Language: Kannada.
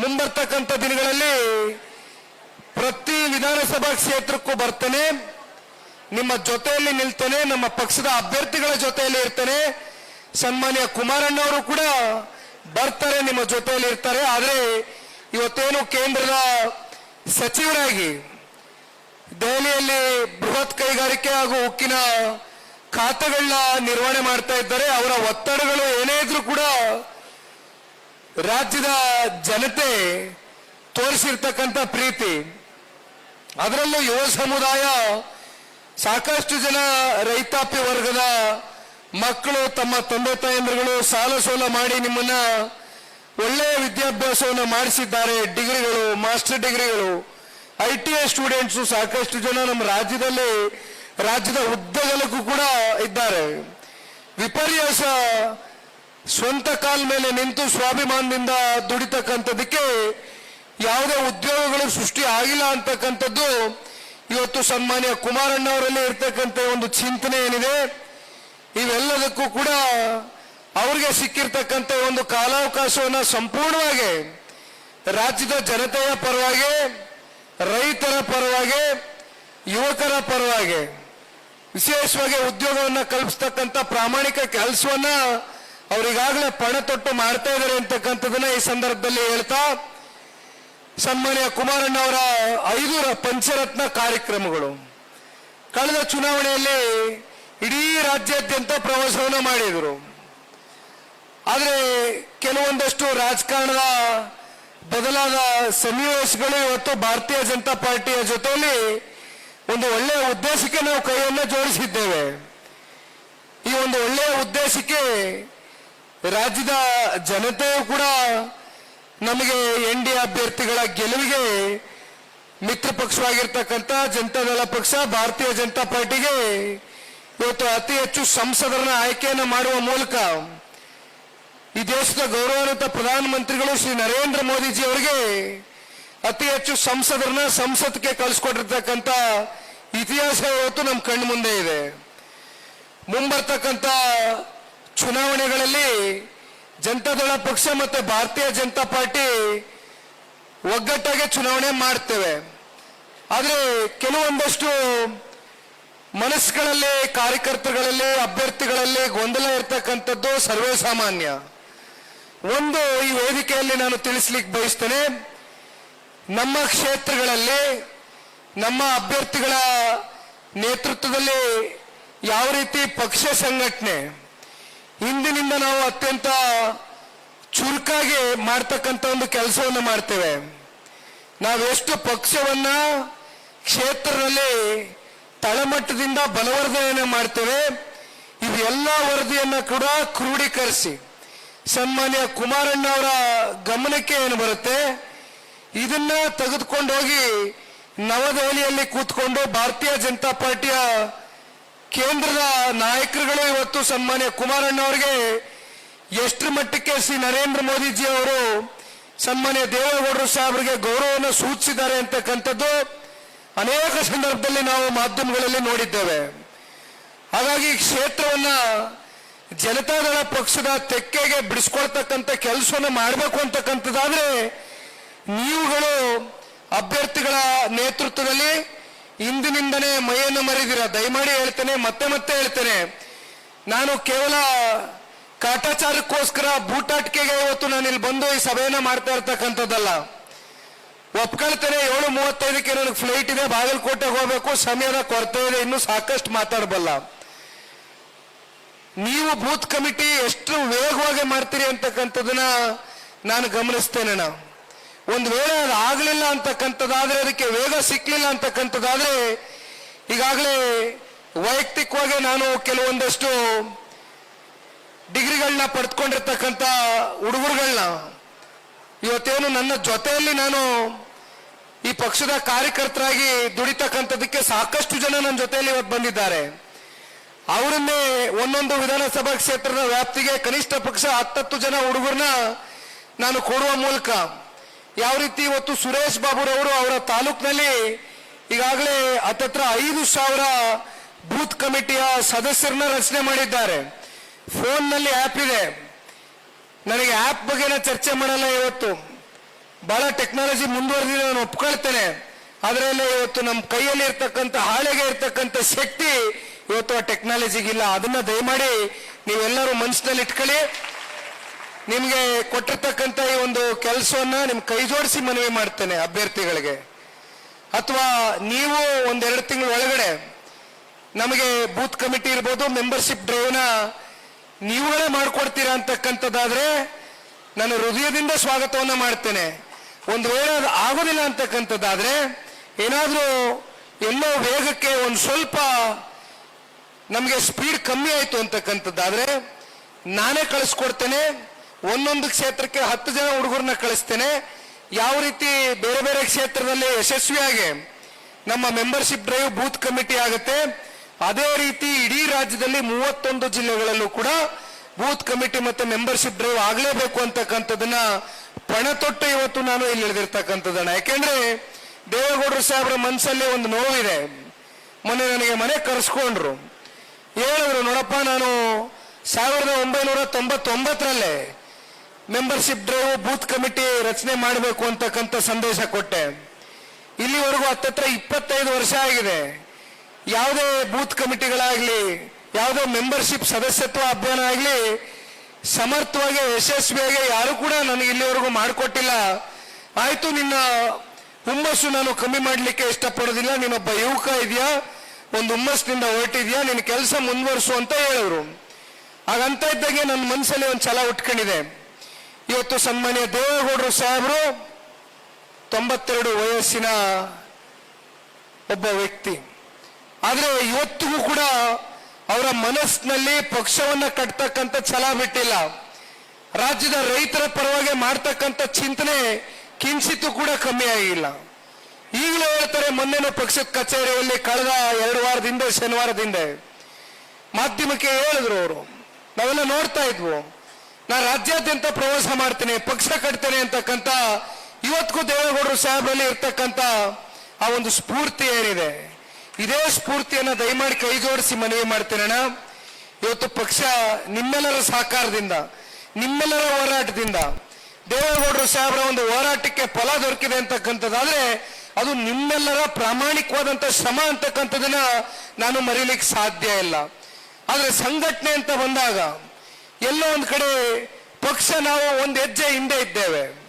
ಮುಂಬರ್ತಕ್ಕಂಥ ದಿನಗಳಲ್ಲಿ ಪ್ರತಿ ವಿಧಾನಸಭಾ ಕ್ಷೇತ್ರಕ್ಕೂ ಬರ್ತೇನೆ. ನಿಮ್ಮ ಜೊತೆಯಲ್ಲಿ ನಿಲ್ತೇನೆ, ನಮ್ಮ ಪಕ್ಷದ ಅಭ್ಯರ್ಥಿಗಳ ಜೊತೆಯಲ್ಲಿ ಇರ್ತೇನೆ. ಸನ್ಮಾನ್ಯ ಕುಮಾರಣ್ಣವರು ಕೂಡ ಬರ್ತಾರೆ, ನಿಮ್ಮ ಜೊತೆಯಲ್ಲಿ ಇರ್ತಾರೆ. ಆದರೆ ಇವತ್ತೇನು ಕೇಂದ್ರದ ಸಚಿವರಾಗಿ ದೆಹಲಿಯಲ್ಲಿ ಬೃಹತ್ ಕೈಗಾರಿಕೆ ಹಾಗೂ ಉಕ್ಕಿನ ಖಾತೆಗಳನ್ನ ನಿರ್ವಹಣೆ ಮಾಡ್ತಾ ಇದ್ದಾರೆ. ಅವರ ಒತ್ತಡಗಳು ಏನೇ ಇದ್ರೂ ಕೂಡ ರಾಜ್ಯದ ಜನತೆ ತೋರಿಸಿರ್ತಕ್ಕಂಥ ಪ್ರೀತಿ. ಅದರಲ್ಲೂ ಯುವ ಸಮುದಾಯ ಸಾಕಷ್ಟು ಜನ ರೈತಾಪಿ ವರ್ಗದ ಮಕ್ಕಳು, ತಮ್ಮ ತಂದೆ ತಾಯಂದಿರುಗಳು ಸಾಲ ಸೋಲ ಮಾಡಿ ನಿಮ್ಮನ್ನ ಒಳ್ಳೆಯ ವಿದ್ಯಾಭ್ಯಾಸವನ್ನು ಮಾಡಿಸಿದ್ದಾರೆ. ಡಿಗ್ರಿಗಳು, ಮಾಸ್ಟರ್ ಡಿಗ್ರಿಗಳು, ಐ ಟಿ ಐ ಸ್ಟೂಡೆಂಟ್ಸು ಸಾಕಷ್ಟು ಜನ ನಮ್ಮ ರಾಜ್ಯದಲ್ಲಿ, ರಾಜ್ಯದ ಉದ್ದಗಲಕ್ಕೂ ಕೂಡ ಇದ್ದಾರೆ. ವಿಪರ್ಯಾಸ ಸ್ವಂತ ಕಾಲ ಮೇಲೆ ನಿಂತು ಸ್ವಾಭಿಮಾನದಿಂದ ದುಡಿತಕ್ಕಂಥದಕ್ಕೆ ಯಾವುದೇ ಉದ್ಯೋಗಗಳು ಸೃಷ್ಟಿ ಆಗಿಲ್ಲ ಅಂತಕ್ಕಂಥದ್ದು ಇವತ್ತು ಸನ್ಮಾನ್ಯ ಕುಮಾರಣ್ಣವರಲ್ಲಿ ಇರ್ತಕ್ಕಂಥ ಒಂದು ಚಿಂತನೆ ಏನಿದೆ, ಇವೆಲ್ಲದಕ್ಕೂ ಕೂಡ ಅವ್ರಿಗೆ ಸಿಕ್ಕಿರ್ತಕ್ಕಂಥ ಒಂದು ಕಾಲಾವಕಾಶವನ್ನ ಸಂಪೂರ್ಣವಾಗಿ ರಾಜ್ಯದ ಜನತೆಯ ಪರವಾಗಿ, ರೈತರ ಪರವಾಗಿ, ಯುವಕರ ಪರವಾಗಿ, ವಿಶೇಷವಾಗಿ ಉದ್ಯೋಗವನ್ನ ಕಲ್ಪಿಸ್ತಕ್ಕಂಥ ಪ್ರಾಮಾಣಿಕ ಕೆಲಸವನ್ನ ಅವರಿಗಾಗಲೇ ಪಣ ತೊಟ್ಟು ಮಾಡ್ತಾ ಇದ್ದಾರೆ ಅಂತಕ್ಕಂಥದನ್ನ ಈ ಸಂದರ್ಭದಲ್ಲಿ ಹೇಳ್ತಾ, ಸನ್ಮಾನ್ಯ ಕುಮಾರಣ್ಣ ಅವರ ಐದು ಪಂಚರತ್ನ ಕಾರ್ಯಕ್ರಮಗಳು. ಕಳೆದ ಚುನಾವಣೆಯಲ್ಲಿ ಇಡೀ ರಾಜ್ಯಾದ್ಯಂತ ಪ್ರವಾಸವನ್ನು ಮಾಡಿದರು. ಆದರೆ ಕೆಲವೊಂದಷ್ಟು ರಾಜಕಾರಣದ ಬದಲಾದ ಸನ್ನಿವೇಶಗಳು ಇವತ್ತು ಭಾರತೀಯ ಜನತಾ ಪಾರ್ಟಿಯ ಜೊತೆಯಲ್ಲಿ ಒಂದು ಒಳ್ಳೆಯ ಉದ್ದೇಶಕ್ಕೆ ನಾವು ಕೈಯನ್ನು ಜೋಡಿಸಿದ್ದೇವೆ. ಈ ಒಂದು ಒಳ್ಳೆಯ ಉದ್ದೇಶಕ್ಕೆ ರಾಜ್ಯದ ಜನತೆಯು ಕೂಡ ನಮಗೆ ಎನ್ ಡಿ ಅಭ್ಯರ್ಥಿಗಳ ಗೆಲುವಿಗೆ ಮಿತ್ರ ಪಕ್ಷವಾಗಿರ್ತಕ್ಕಂಥ ಜನತಾದಳ ಪಕ್ಷ, ಭಾರತೀಯ ಜನತಾ ಪಾರ್ಟಿಗೆ ಇವತ್ತು ಅತಿ ಹೆಚ್ಚು ಸಂಸದರನ್ನ ಆಯ್ಕೆಯನ್ನು ಮಾಡುವ ಮೂಲಕ ಈ ದೇಶದ ಗೌರವಾನ್ವಿತ ಪ್ರಧಾನಮಂತ್ರಿಗಳು ಶ್ರೀ ನರೇಂದ್ರ ಮೋದಿಜಿ ಅವರಿಗೆ ಅತಿ ಹೆಚ್ಚು ಸಂಸದರನ್ನ ಸಂಸತ್ಗೆ ಕಳಿಸ್ಕೊಟ್ಟಿರ್ತಕ್ಕಂಥ ಇತಿಹಾಸ ಇವತ್ತು ನಮ್ಮ ಕಣ್ಣು ಮುಂದೆ ಇದೆ. ಮುಂಬರ್ತಕ್ಕಂಥ ಚುನಾವಣೆಗಳಲ್ಲಿ ಜನತಾದಳ ಪಕ್ಷ ಮತ್ತು ಭಾರತೀಯ ಜನತಾ ಪಾರ್ಟಿ ಒಗ್ಗಟ್ಟಾಗಿ ಚುನಾವಣೆ ಮಾಡ್ತೇವೆ. ಆದರೆ ಕೆಲವೊಂದಷ್ಟು ಮನಸ್ಸುಗಳಲ್ಲಿ, ಕಾರ್ಯಕರ್ತರುಗಳಲ್ಲಿ, ಅಭ್ಯರ್ಥಿಗಳಲ್ಲಿ ಗೊಂದಲ ಇರ್ತಕ್ಕಂಥದ್ದು ಸರ್ವೇ ಸಾಮಾನ್ಯ ಒಂದು, ಈ ವೇದಿಕೆಯಲ್ಲಿ ನಾನು ತಿಳಿಸ್ಲಿಕ್ಕೆ ಬಯಸ್ತೇನೆ, ನಮ್ಮ ಕ್ಷೇತ್ರಗಳಲ್ಲಿ, ನಮ್ಮ ಅಭ್ಯರ್ಥಿಗಳ ನೇತೃತ್ವದಲ್ಲಿ ಯಾವ ರೀತಿ ಪಕ್ಷ ಸಂಘಟನೆ ಇಂದಿನಿಂದ ನಾವು ಅತ್ಯಂತ ಚುರುಕಾಗಿ ಮಾಡ್ತಕ್ಕಂಥ ಒಂದು ಕೆಲಸವನ್ನು ಮಾಡ್ತೇವೆ. ನಾವೆಷ್ಟು ಪಕ್ಷವನ್ನ ಕ್ಷೇತ್ರದಲ್ಲಿ ತಳಮಟ್ಟದಿಂದ ಬಲವರ್ಧನೆಯನ್ನು ಮಾಡ್ತೇವೆ, ಇವೆಲ್ಲ ವರದಿಯನ್ನು ಕೂಡ ಕ್ರೋಢೀಕರಿಸಿ ಸನ್ಮಾನ್ಯ ಕುಮಾರಣ್ಣ ಅವರ ಗಮನಕ್ಕೆ ಏನು ಬರುತ್ತೆ? ಇದನ್ನ ತೆಗೆದುಕೊಂಡೋಗಿ ನವದೆಹಲಿಯಲ್ಲಿ ಕೂತ್ಕೊಂಡು ಭಾರತೀಯ ಜನತಾ ಪಾರ್ಟಿಯ ಕೇಂದ್ರದ ನಾಯಕರುಗಳು ಇವತ್ತು ಸನ್ಮಾನ್ಯ ಕುಮಾರಣ್ಣ ಅವರಿಗೆ ಎಷ್ಟರ ಮಟ್ಟಕ್ಕೆ ಶ್ರೀ ನರೇಂದ್ರ ಮೋದಿಜಿ ಅವರು ಸನ್ಮಾನ್ಯ ದೇವೇಗೌಡರು ಸಾಹೇಬರಿಗೆ ಗೌರವವನ್ನು ಸೂಚಿಸಿದ್ದಾರೆ ಅಂತಕ್ಕಂಥದ್ದು ಅನೇಕ ಸಂದರ್ಭದಲ್ಲಿ ನಾವು ಮಾಧ್ಯಮಗಳಲ್ಲಿ ನೋಡಿದ್ದೇವೆ. ಹಾಗಾಗಿ ಕ್ಷೇತ್ರವನ್ನ ಜನತಾದಳ ಪಕ್ಷದ ತೆಕ್ಕೆಗೆ ಬಿಡಿಸ್ಕೊಳ್ತಕ್ಕಂಥ ಕೆಲಸವನ್ನು ಮಾಡಬೇಕು ಅಂತಕ್ಕಂಥದ್ದಾದ್ರೆ ನೀವುಗಳು ಅಭ್ಯರ್ಥಿಗಳ ನೇತೃತ್ವದಲ್ಲಿ ಇಂದಿನಿಂದನೇ ಮೈಯನ್ನು ಮರಿದಿರ. ದಯಮಾಡಿ ಹೇಳ್ತೇನೆ, ಮತ್ತೆ ಮತ್ತೆ ಹೇಳ್ತೇನೆ. ನಾನು ಕೇವಲ ಕಾಟಾಚಾರಕ್ಕೋಸ್ಕರ ಬೂಟಾಟಿಕೆಗೆ ಇವತ್ತು ನಾನು ಇಲ್ಲಿ ಬಂದು ಈ ಸಭೆಯನ್ನ ಮಾಡ್ತಾ ಇರ್ತಕ್ಕಂಥದ್ದಲ್ಲ. ಒಪ್ಕೊಳ್ತೇನೆ, ಏಳು ಮೂವತ್ತೈದಕ್ಕೆ ನನಗೆ ಫ್ಲೈಟ್ ಇದೆ, ಬಾಗಲಕೋಟೆಗೆ ಹೋಗಬೇಕು ಸಮಯದ ಕೊರತೆ ಇದೆ, ಇನ್ನು ಸಾಕಷ್ಟು ಮಾತಾಡಬಲ್ಲ. ನೀವು ಬೂತ್ ಕಮಿಟಿ ಎಷ್ಟು ವೇಗವಾಗಿ ಮಾಡ್ತೀರಿ ಅಂತಕ್ಕಂಥದನ್ನ ನಾನು ಗಮನಿಸ್ತೇನೆ ನಾವು ಒಂದು ವೇಳೆ ಅದು ಆಗಲಿಲ್ಲ ಅಂತಕ್ಕಂಥದ್ದಾದ್ರೆ, ಅದಕ್ಕೆ ವೇಗ ಸಿಕ್ಕಲಿಲ್ಲ ಅಂತಕ್ಕಂಥದ್ದಾದ್ರೆ, ಈಗಾಗಲೇ ವೈಯಕ್ತಿಕವಾಗಿ ನಾನು ಕೆಲವೊಂದಷ್ಟು ಡಿಗ್ರಿಗಳನ್ನ ಪಡೆದುಕೊಂಡಿರ್ತಕ್ಕಂಥ ಹುಡುಗರುಗಳನ್ನ ಇವತ್ತೇನು ನನ್ನ ಜೊತೆಯಲ್ಲಿ ನಾನು ಈ ಪಕ್ಷದ ಕಾರ್ಯಕರ್ತರಾಗಿ ದುಡಿತಕ್ಕಂಥದಕ್ಕೆ ಸಾಕಷ್ಟು ಜನ ನನ್ನ ಜೊತೆಯಲ್ಲಿ ಇವತ್ತು ಬಂದಿದ್ದಾರೆ. ಅವರನ್ನೇ ಒಂದೊಂದು ವಿಧಾನಸಭಾ ಕ್ಷೇತ್ರದ ವ್ಯಾಪ್ತಿಗೆ ಕನಿಷ್ಠ ಪಕ್ಷ ಹತ್ತತ್ತು ಜನ ಹುಡುಗರನ್ನ ನಾನು ಕೊಡುವ ಮೂಲಕ ಯಾವ ರೀತಿ ಇವತ್ತು ಸುರೇಶ್ ಬಾಬುರವರು ಅವರ ತಾಲೂಕಿನಲ್ಲಿ ಈಗಾಗಲೇ ಹತ್ತತ್ರ ಐದು ಸಾವಿರ ಬೂತ್ ಕಮಿಟಿಯ ಸದಸ್ಯರನ್ನ ರಚನೆ ಮಾಡಿದ್ದಾರೆ. ಫೋನ್ನಲ್ಲಿ ಆ್ಯಪ್ ಇದೆ. ನನಗೆ ಆ್ಯಪ್ ಬಗ್ಗೆನ ಚರ್ಚೆ ಮಾಡಲ್ಲ ಇವತ್ತು. ಬಹಳ ಟೆಕ್ನಾಲಜಿ ಮುಂದುವರೆದಿದೆ ನಾನು ಒಪ್ಕೊಳ್ತೇನೆ. ಅದರಲ್ಲಿ ಇವತ್ತು ನಮ್ಮ ಕೈಯಲ್ಲಿ ಇರ್ತಕ್ಕಂಥ, ಹಾಳೆಗೆ ಇರ್ತಕ್ಕಂಥ ಶಕ್ತಿ ಇವತ್ತು ಆ ಟೆಕ್ನಾಲಜಿಗಿಲ್ಲ. ಅದನ್ನ ದಯಮಾಡಿ ನೀವೆಲ್ಲರೂ ಮನಸ್ಸಿನಲ್ಲಿ ಇಟ್ಕೊಳ್ಳಿ. ನಿಮ್ಗೆ ಕೊಟ್ಟಿರ್ತಕ್ಕಂಥ ಈ ಒಂದು ಕೆಲಸವನ್ನ ನಿಮ್ ಕೈ ಜೋಡಿಸಿ ಮನವಿ ಮಾಡ್ತೇನೆ ಅಭ್ಯರ್ಥಿಗಳಿಗೆ. ಅಥವಾ ನೀವು ಒಂದೆರಡು ತಿಂಗಳ ಒಳಗಡೆ ನಮಗೆ ಬೂತ್ ಕಮಿಟಿ ಇರ್ಬೋದು, ಮೆಂಬರ್ಶಿಪ್ ಡ್ರೈವ್ನ ನೀವುಗಳೇ ಮಾಡ್ಕೊಡ್ತೀರಾ ಅಂತಕ್ಕಂಥದ್ದಾದ್ರೆ ನಾನು ಹೃದಯದಿಂದ ಸ್ವಾಗತವನ್ನ ಮಾಡ್ತೇನೆ. ಒಂದು ವೇಳೆ ಅದು ಆಗೋದಿಲ್ಲ ಅಂತಕ್ಕಂಥದ್ದಾದ್ರೆ ಏನಾದರೂ ಎಲ್ಲೋ ವೇಗಕ್ಕೆ ಒಂದು ಸ್ವಲ್ಪ ನಮಗೆ ಸ್ಪೀಡ್ ಕಮ್ಮಿ ಆಯಿತು ಅಂತಕ್ಕಂಥದ್ದಾದ್ರೆ ನಾನೇ ಕಳಿಸ್ಕೊಡ್ತೇನೆ. ಒಂದೊಂದು ಕ್ಷೇತ್ರಕ್ಕೆ ಹತ್ತು ಜನ ಹುಡುಗರನ್ನ ಕಳಿಸ್ತೇನೆ. ಯಾವ ರೀತಿ ಬೇರೆ ಬೇರೆ ಕ್ಷೇತ್ರದಲ್ಲಿ ಯಶಸ್ವಿಯಾಗಿ ನಮ್ಮ ಮೆಂಬರ್ಶಿಪ್ ಡ್ರೈವ್ ಬೂತ್ ಕಮಿಟಿ ಆಗುತ್ತೆ. ಅದೇ ರೀತಿ ಇಡೀ ರಾಜ್ಯದಲ್ಲಿ ಮೂವತ್ತೊಂದು ಜಿಲ್ಲೆಗಳಲ್ಲೂ ಕೂಡ ಬೂತ್ ಕಮಿಟಿ ಮತ್ತೆ ಮೆಂಬರ್ಶಿಪ್ ಡ್ರೈವ್ ಆಗಲೇಬೇಕು ಅಂತಕ್ಕಂಥದ್ದನ್ನ ಪಣ ತೊಟ್ಟು ಇವತ್ತು ನಾನು ಇಲ್ಲಿ ಇಳಿದಿರ್ತಕ್ಕಂಥದ್ದನ್ನ ಯಾಕೆಂದ್ರೆ ದೇವೇಗೌಡರು ಸಾಹೇಬ್ರ ಮನಸ್ಸಲ್ಲಿ ಒಂದು ನೋವಿದೆ. ಮೊನ್ನೆ ನನಗೆ ಮನೆ ಕರೆಸ್ಕೊಂಡ್ರು. ಹೇಳಿದ್ರು, ನೋಡಪ್ಪ, ನಾನು ಸಾವಿರದ ಒಂಬೈನೂರ ತೊಂಬತ್ತೊಂಬತ್ತರಲ್ಲೇ ಮೆಂಬರ್ಶಿಪ್ ಡ್ರೈವ್ ಬೂತ್ ಕಮಿಟಿ ರಚನೆ ಮಾಡಬೇಕು ಅಂತಕ್ಕಂಥ ಸಂದೇಶ ಕೊಟ್ಟೆ. ಇಲ್ಲಿವರೆಗೂ ಹತ್ತತ್ರ ಇಪ್ಪತ್ತೈದು ವರ್ಷ ಆಗಿದೆ. ಯಾವುದೇ ಬೂತ್ ಕಮಿಟಿಗಳಾಗಲಿ, ಯಾವುದೇ ಮೆಂಬರ್ಶಿಪ್ ಸದಸ್ಯತ್ವ ಅಭಿಯಾನ ಆಗಲಿ, ಸಮರ್ಥವಾಗಿ, ಯಶಸ್ವಿಯಾಗಿ ಯಾರು ಕೂಡ ನನಗೆ ಇಲ್ಲಿವರೆಗೂ ಮಾಡಿಕೊಟ್ಟಿಲ್ಲ. ಆಯ್ತು, ನಿನ್ನ ಹುಮ್ಮಸ್ಸು ನಾನು ಕಮ್ಮಿ ಮಾಡಲಿಕ್ಕೆ ಇಷ್ಟಪಡೋದಿಲ್ಲ. ನೀನೊಬ್ಬ ಯುವಕ ಇದೆಯಾ, ಒಂದು ಹುಮ್ಮಸ್ಸಿನಿಂದ ಹೊರಟಿದ್ಯಾ, ನಿನ್ನ ಕೆಲಸ ಮುಂದುವರಿಸು ಅಂತ ಹೇಳಿದ್ರು. ಹಾಗಂತ ಇದ್ದಾಗೆ ನನ್ನ ಮನಸ್ಸಲ್ಲಿ ಒಂದು ಛಲ ಉಟ್ಕೊಂಡಿದೆ. ಇವತ್ತು ಸನ್ಮಾನ್ಯ ದೇವೇಗೌಡರು ಸಾಹೇಬರು ತೊಂಬತ್ತೆರಡು ವಯಸ್ಸಿನ ಒಬ್ಬ ವ್ಯಕ್ತಿ. ಆದರೆ ಇವತ್ತಿಗೂ ಕೂಡ ಅವರ ಮನಸ್ಸಿನಲ್ಲಿ ಪಕ್ಷವನ್ನ ಕಟ್ತಕ್ಕಂಥ ಛಲ ಬಿಟ್ಟಿಲ್ಲ. ರಾಜ್ಯದ ರೈತರ ಪರವಾಗಿ ಮಾಡ್ತಕ್ಕಂಥ ಚಿಂತನೆ ಕಿಂಚಿತ್ತು ಕೂಡ ಕಮ್ಮಿ ಆಗಿಲ್ಲ. ಈಗಲೂ ಹೇಳ್ತಾರೆ ಮೊನ್ನೆನೂ ಪಕ್ಷದ ಕಚೇರಿಯಲ್ಲಿ ಕಳೆದ ಎರಡು ವಾರದಿಂದ, ಶನಿವಾರದಿಂದ ಮಾಧ್ಯಮಕ್ಕೆ ಹೇಳಿದ್ರು ಅವರು. ನಾವೆಲ್ಲ ನೋಡ್ತಾ ಇದ್ವು. ನಾ ರಾಜ್ಯಾದ್ಯಂತ ಪ್ರವಾಸ ಮಾಡ್ತೇನೆ, ಪಕ್ಷ ಕಟ್ತೇನೆ ಅಂತಕ್ಕಂಥ ಇವತ್ತಿಗೂ ದೇವೇಗೌಡರು ಸಾಹೇಬರಲ್ಲಿ ಇರ್ತಕ್ಕಂಥ ಆ ಒಂದು ಸ್ಫೂರ್ತಿ ಏನಿದೆ? ಇದೇ ಸ್ಫೂರ್ತಿಯನ್ನ ದಯಮಾಡಿ ಕೈ ಜೋಡಿಸಿ ಮನವಿ ಮಾಡ್ತೇನೆ ಇವತ್ತು ಪಕ್ಷ ನಿಮ್ಮೆಲ್ಲರ ಸಹಕಾರದಿಂದ, ನಿಮ್ಮೆಲ್ಲರ ಹೋರಾಟದಿಂದ, ದೇವೇಗೌಡರು ಸಾಹೇಬರ ಒಂದು ಹೋರಾಟಕ್ಕೆ ಫಲ ದೊರಕಿದೆ ಅಂತಕ್ಕಂಥದ್ದಾದ್ರೆ ಅದು ನಿಮ್ಮೆಲ್ಲರ ಪ್ರಾಮಾಣಿಕವಾದಂತ ಶ್ರಮ ಅಂತಕ್ಕಂಥದನ್ನ ನಾನು ಮರೀಲಿಕ್ಕೆ ಸಾಧ್ಯ ಇಲ್ಲ. ಆದ್ರೆ ಸಂಘಟನೆ ಅಂತ ಬಂದಾಗ ಎಲ್ಲೋ ಒಂದು ಕಡೆ ಪಕ್ಷ ನಾವು ಒಂದು ಹೆಜ್ಜೆ ಹಿಂದೆ ಇದ್ದೇವೆ.